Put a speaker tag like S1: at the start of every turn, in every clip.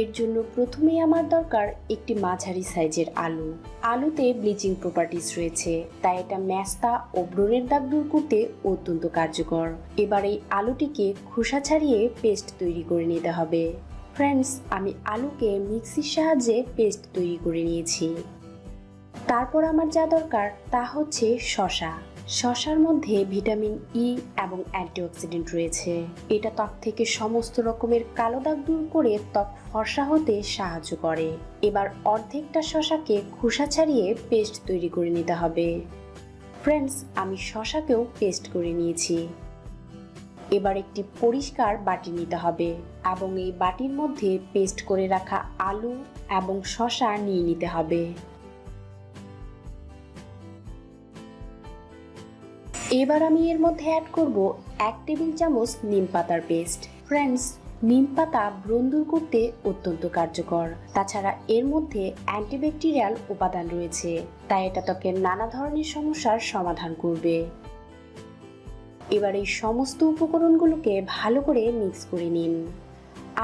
S1: এর জন্য প্রথমেই আমার দরকার একটি মাঝারি সাইজের আলু। আলুতে ব্লিচিং প্রপার্টিস রয়েছে, তাই এটা ম্যাস্তা ও ব্রণের দাগ দূর করতে অত্যন্ত কার্যকর। এবার এই আলুটিকে খোসা ছাড়িয়ে পেস্ট তৈরি করে নিতে হবে। ফ্রেন্ডস, আমি আলুকে মিক্সির সাহায্যে পেস্ট তৈরি করে নিয়েছি। তারপর আমার যা দরকার তা হচ্ছে শশা শশার মধ্যে ভিটামিন ই এবং অ্যান্টিঅক্সিডেন্ট রয়েছে। এটা ত্বক থেকে সমস্ত রকমের কালো দাগ দূর করে ত্বক ফর্সা হতে সাহায্য করে। এবার অর্ধেকটা শশাকে খোসা ছাড়িয়ে পেস্ট তৈরি করে নিতে হবে। ফ্রেন্ডস, আমি শশাকেও পেস্ট করে নিয়েছি। এবার একটি পরিষ্কার বাটি নিতে হবে এবং এই বাটির মধ্যে পেস্ট করে রাখা আলু এবং শশা নিয়ে নিতে হবে। এবার আমি এর মধ্যে অ্যাড করব এক টেবিল চামচ নিম পাতার পেস্ট ফ্রেন্ডস নিম পাতা ব্রণ দূর করতে অত্যন্ত কার্যকর। তাছাড়া এর মধ্যে অ্যান্টিব্যাকটেরিয়াল উপাদান রয়েছে, তাই এটা ত্বকের নানা ধরনের সমস্যার সমাধান করবে। এবার এই সমস্ত উপকরণগুলোকে ভালো করে মিক্স করে নিন।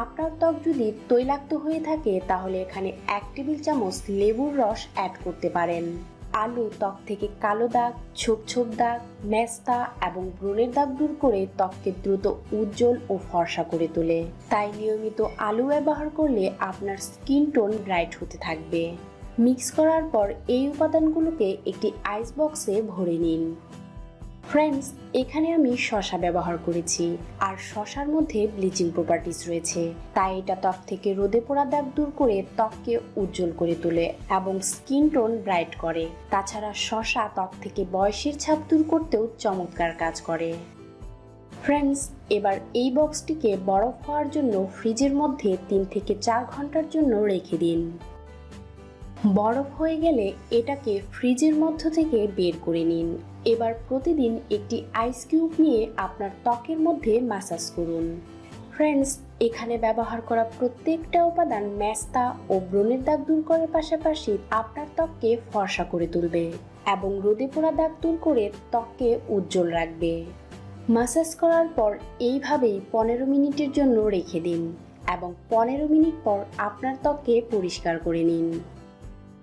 S1: আপনার ত্বক যদি তৈলাক্ত হয়ে থাকে, তাহলে এখানে এক টেবিল চামচ লেবুর রস অ্যাড করতে পারেন। আলু, ত্বক থেকে কালো দাগ, ছোপ ছোপ দাগ, মেস্তা এবং ব্রণের দাগ দূর করে ত্বককে দ্রুত উজ্জ্বল ও ফর্সা করে তোলে। তাই নিয়মিত আলু ব্যবহার করলে আপনার স্কিন টোন ব্রাইট হতে থাকবে। মিক্স করার পর এই উপাদানগুলোকে একটি আইস বক্সে ভরে নিন। ফ্রেন্ডস এখানে আমি শশা ব্যবহার করেছি। আর শশার মধ্যে ব্লিচিং প্রপার্টিস রয়েছে। তাই এটা ত্বক থেকে রোদে পোড়া দাগ দূর করে ত্বককে উজ্জ্বল করে তোলে এবং স্কিন টোন ব্রাইট করে। তাছাড়া শশা ত্বক থেকে বয়সের ছাপ দূর করতেও চমৎকার কাজ করে। ফ্রেন্ডস এবার এই বক্সটিকে বরফ হওয়ার জন্য ফ্রিজের মধ্যে তিন থেকে চার ঘণ্টার জন্য রেখে দিন। বরফ হয়ে গেলে এটাকে ফ্রিজের মধ্য থেকে বের করে নিন। এবার প্রতিদিন একটি আইস কিউব নিয়ে আপনার ত্বকের মধ্যে মাসাজ করুন। ফ্রেন্ডস এখানে ব্যবহার করা প্রত্যেকটা উপাদান ম্যাস্তা ও ব্রণের দাগ দূর করার পাশাপাশি আপনার ত্বককে ফর্সা করে তুলবে এবং রোদে পোড়া দাগ দূর করে ত্বককে উজ্জ্বল রাখবে। মাসাজ করার পর এইভাবেই পনেরো মিনিটের জন্য রেখে দিন এবং পনেরো মিনিট পর আপনার ত্বককে পরিষ্কার করে নিন।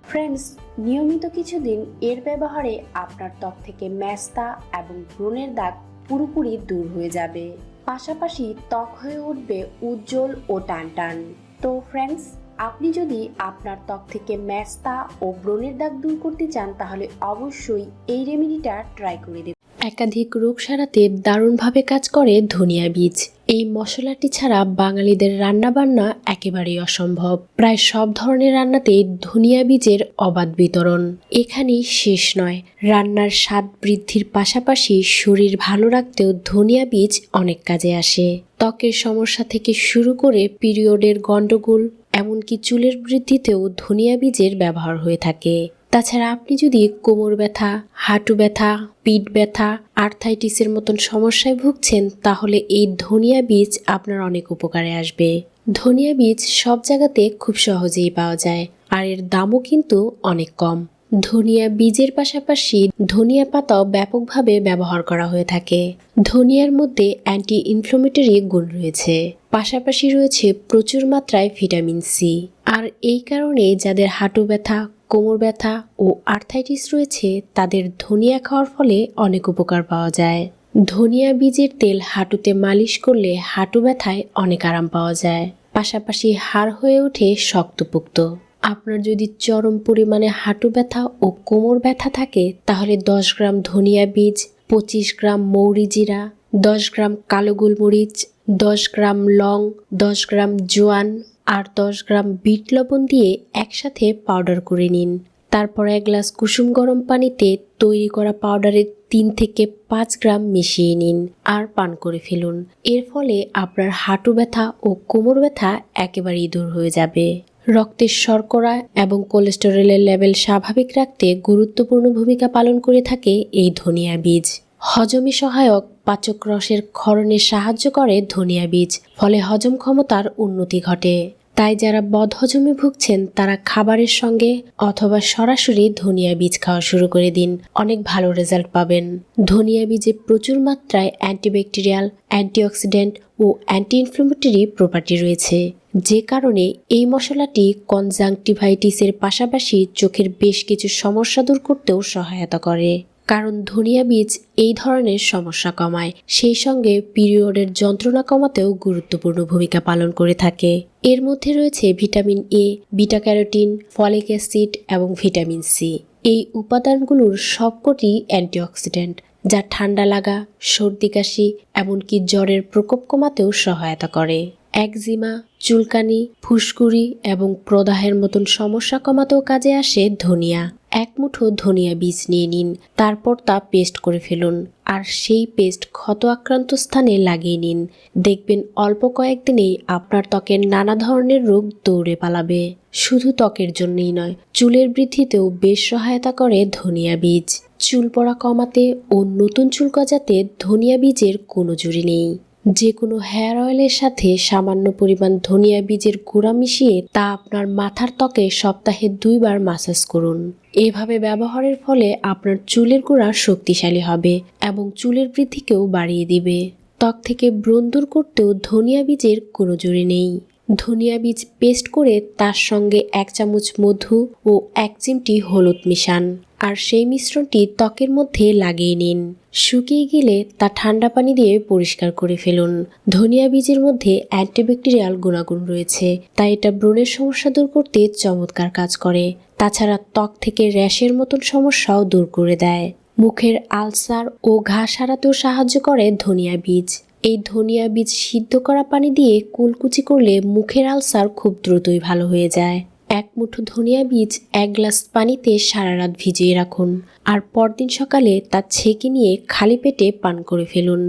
S1: ফ্রেন্ডস নিয়মিত কিছুদিন এর ব্যবহারে আপনার ত্বক থেকে ম্যাস্তা এবং ব্রণের দাগ পুরোপুরি দূর হয়ে যাবে। পাশাপাশি ত্বক হয়ে উঠবে উজ্জ্বল ও টান টান তো ফ্রেন্ডস আপনি যদি আপনার ত্বক থেকে ম্যাস্তা ও ব্রণের দাগ দূর করতে চান, তাহলে অবশ্যই এই রেমেডিটা ট্রাই করে দেখুন। একাধিক রোগ সারাতে দারুণভাবে কাজ করে ধনিয়া বীজ। এই মশলাটি ছাড়া বাঙালিদের রান্নাবান্না একেবারেই অসম্ভব। প্রায় সব ধরনের রান্নাতেই ধনিয়া বীজের অবাধ বিতরণ। এখানেই শেষ নয়। রান্নার স্বাদ বৃদ্ধির পাশাপাশি শরীর ভালো রাখতেও ধনিয়া বীজ অনেক কাজে আসে। ত্বকের সমস্যা থেকে শুরু করে পিরিয়ডের গণ্ডগোল, এমনকি চুলের বৃদ্ধিতেও ধনিয়া বীজের ব্যবহার হয়ে থাকে। তাছাড়া আপনি যদি কোমর ব্যথা, হাঁটু ব্যথা, পিঠ ব্যথা, আর্থাইটিসের মতন সমস্যায় ভুগছেন, তাহলে এই ধনিয়া বীজ আপনার অনেক উপকারে আসবে। ধনিয়া বীজ সব জায়গাতে খুব সহজেই পাওয়া যায়, আর এর দামও কিন্তু অনেক কম। ধনিয়া বীজের পাশাপাশি ধনিয়া পাতাও ব্যাপকভাবে ব্যবহার করা হয়ে থাকে। ধনিয়ার মধ্যে অ্যান্টি ইনফ্লোমেটরি গুণ রয়েছে, পাশাপাশি রয়েছে প্রচুর মাত্রায় ভিটামিন সি। আর এই কারণে যাদের হাঁটু ব্যথা কোমর ব্যথা ও আর্থাইটিস রয়েছে, তাদের ধনিয়া খাওয়ার ফলে অনেক উপকার পাওয়া যায়। ধনিয়া বীজের তেল হাঁটুতে মালিশ করলে হাঁটু ব্যথায় অনেক আরাম পাওয়া যায়। পাশাপাশি হাড় হয়ে ওঠে শক্তপোক্ত। আপনার যদি চরম পরিমাণে হাঁটু ব্যথা ও কোমর ব্যথা থাকে, তাহলে দশ গ্রাম ধনিয়া বীজ, পঁচিশ গ্রাম মৌরি জিরা, দশ গ্রাম কালো গোলমরিচ, দশ গ্রাম লং, দশ গ্রাম জোয়ান আর দশ গ্রাম বিট লবণ দিয়ে একসাথে পাউডার করে নিন। তারপর এক গ্লাস কুসুম গরম পানিতে তৈরি করা পাউডারের তিন থেকে পাঁচ গ্রাম মিশিয়ে নিন আর পান করে ফেলুন। এর ফলে আপনার হাঁটু ব্যথা ও কোমর ব্যথা একেবারেই দূর হয়ে যাবে। রক্তের শর্করা এবং কোলেস্টেরলের লেভেল স্বাভাবিক রাখতে গুরুত্বপূর্ণ ভূমিকা পালন করে থাকে এই ধনিয়া বীজ। হজমে সহায়ক পাচক রসের ক্ষরণে সাহায্য করে ধনিয়া বীজ, ফলে হজম ক্ষমতার উন্নতি ঘটে। তাই যারা বদহজমে ভুগছেন, তারা খাবারের সঙ্গে অথবা সরাসরি ধনিয়া বীজ খাওয়া শুরু করে দিন। অনেক ভালো রেজাল্ট পাবেন। ধনিয়া বীজে প্রচুর মাত্রায় অ্যান্টিব্যাকটেরিয়াল, অ্যান্টিঅক্সিডেন্ট ও অ্যান্টি ইনফ্লেমেটরি প্রপার্টি রয়েছে। যে কারণে এই মশলাটি কনজাংটিভাইটিসের পাশাপাশি চোখের বেশ কিছু সমস্যা দূর করতেও সহায়তা করে। কারণ ধনিয়া বীজ এই ধরনের সমস্যা কমায়। সেই সঙ্গে পিরিয়ডের যন্ত্রণা কমাতেও গুরুত্বপূর্ণ ভূমিকা পালন করে থাকে। এর মধ্যে রয়েছে vitamin A beta carotene folic acid এবং ভিটামিন সি এই উপাদানগুলোর সবকটি অ্যান্টিঅক্সিডেন্ট, যা ঠান্ডা লাগা, সর্দি কাশি এমনকি জ্বরের প্রকোপ কমাতেও সহায়তা করে। একজিমা, চুলকানি, ফুসকুড়ি এবং প্রদাহের মতন সমস্যা কমাতেও কাজে আসে ধনিয়া। এক মুঠো ধনিয়া বীজ নিয়ে নিন, তারপর তা পেস্ট করে ফেলুন, আর সেই পেস্ট ক্ষত আক্রান্ত স্থানে লাগিয়ে নিন। দেখবেন অল্প কয়েকদিনেই আপনার ত্বকের নানা ধরনের রোগ দৌড়ে পালাবে। শুধু ত্বকের জন্যই নয়, চুলের বৃদ্ধিতেও বেশ সহায়তা করে ধনিয়া বীজ। চুল পড়া কমাতে ও নতুন চুল গজাতে ধনিয়া বীজের কোনো জুড়ি নেই। যে কোনো হেয়ার অয়েলের সাথে সামান্য পরিমাণ ধনিয়া বীজের গুঁড়া মিশিয়ে তা আপনার মাথার ত্বকে সপ্তাহে দুইবার মাসাজ করুন। এভাবে ব্যবহারের ফলে আপনার চুলের গোড়া শক্তিশালী হবে এবং চুলের বৃদ্ধিকেও বাড়িয়ে দিবে। ত্বক থেকে ব্রণ দূর করতেও ধনিয়া বীজের কোনো জুড়ি নেই। ধনিয়া বীজ পেস্ট করে তার সঙ্গে এক চামচ মধু ও এক চিমটি হলুদ মিশান। আর সেই মিশ্রণটি ত্বকের মধ্যে লাগিয়ে নিন। শুকিয়ে গেলে তা ঠান্ডা পানি দিয়ে পরিষ্কার করে ফেলুন। ধনিয়া বীজের মধ্যে অ্যান্টিব্যাকটেরিয়াল গুণাগুণ রয়েছে, তাই এটা ব্রণের সমস্যা দূর করতে চমৎকার কাজ করে। তাছাড়া ত্বক থেকে র্যাশের মতন সমস্যাও দূর করে দেয়। মুখের আলসার ও ঘা সারাতেও সাহায্য করে ধনিয়া বীজ। এই ধনিয়া বীজ সিদ্ধ করা পানি দিয়ে কুলকুচি করলে মুখের আলসার খুব দ্রুতই ভালো হয়ে যায়। এক মুঠো ধনিয়া বীজ এক গ্লাস পানিতে সারা রাত ভিজিয়ে রাখুন আর পরদিন সকালে তা ছেঁকে নিয়ে খালি পেটে পান করে ফেলুন,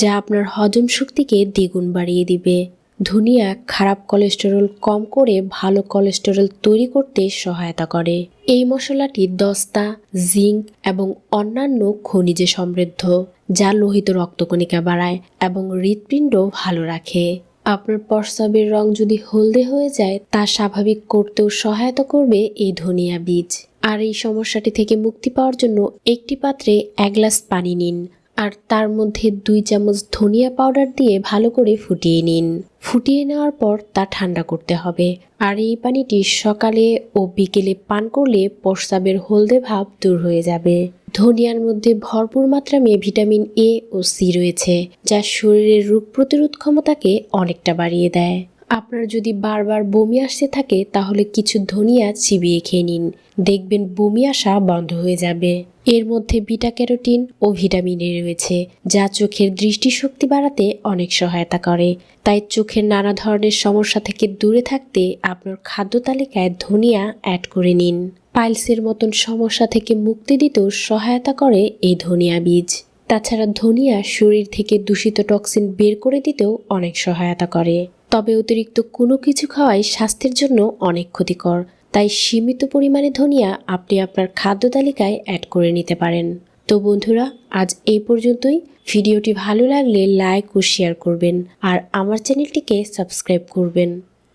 S1: যা আপনার হজম শক্তিকে দ্বিগুণ বাড়িয়ে দিবে। ধনিয়া খারাপ কোলেস্টেরল কম করে ভালো কোলেস্টেরল তৈরি করতে সহায়তা করে। এই মশলাটি দস্তা, জিঙ্ক এবং অন্যান্য খনিজে সমৃদ্ধ, যা লোহিত রক্তকণিকা বাড়ায় এবং হৃৎপিণ্ড ভালো রাখে। আপনার প্রস্রাবের রং যদি হলদে হয়ে যায়, তা স্বাভাবিক করতেও সহায়তা করবে এই ধনিয়া বীজ। আর এই সমস্যাটি থেকে মুক্তি পাওয়ার জন্য একটি পাত্রে এক গ্লাস পানি নিন। আর তার মধ্যে দুই চামচ ধনিয়া পাউডার দিয়ে ভালো করে ফুটিয়ে নিন। ফুটিয়ে নেওয়ার পর তা ঠান্ডা করতে হবে। আর এই পানিটি সকালে ও বিকেলে পান করলে প্রস্রাবের হলদে ভাব দূর হয়ে যাবে। ধনিয়ার মধ্যে ভরপুর মাত্রামে ভিটামিন এ ও সি রয়েছে, যা শরীরের রোগ প্রতিরোধ ক্ষমতাকে অনেকটা বাড়িয়ে দেয়। আপনার যদি বারবার বমি আসতে থাকে, তাহলে কিছু ধনিয়া চিবিয়ে খেয়ে নিন। দেখবেন বমি আসা বন্ধ হয়ে যাবে। এর মধ্যে বিটা ক্যারোটিন ও ভিটামিন এ রয়েছে, যা চোখের দৃষ্টিশক্তি বাড়াতে অনেক সহায়তা করে। তাই চোখের নানা ধরনের সমস্যা থেকে দূরে থাকতে আপনার খাদ্য তালিকায় ধনিয়া অ্যাড করে নিন। পাইলসের মতন সমস্যা থেকে মুক্তি দিতেও সহায়তা করে এই ধনিয়া বীজ। তাছাড়া ধনিয়া শরীর থেকে দূষিত টক্সিন বের করে দিতেও অনেক সহায়তা করে। তবে অতিরিক্ত কোনো কিছু খাওয়াই স্বাস্থ্যের জন্য অনেক ক্ষতিকর। তাই সীমিত পরিমাণে ধনিয়া আপনি আপনার খাদ্য তালিকায় অ্যাড করে নিতে পারেন। তো বন্ধুরা, আজ এই পর্যন্তই। ভিডিওটি ভালো লাগলে লাইক ও শেয়ার করবেন। আর আমার চ্যানেলটিকে সাবস্ক্রাইব করবেন।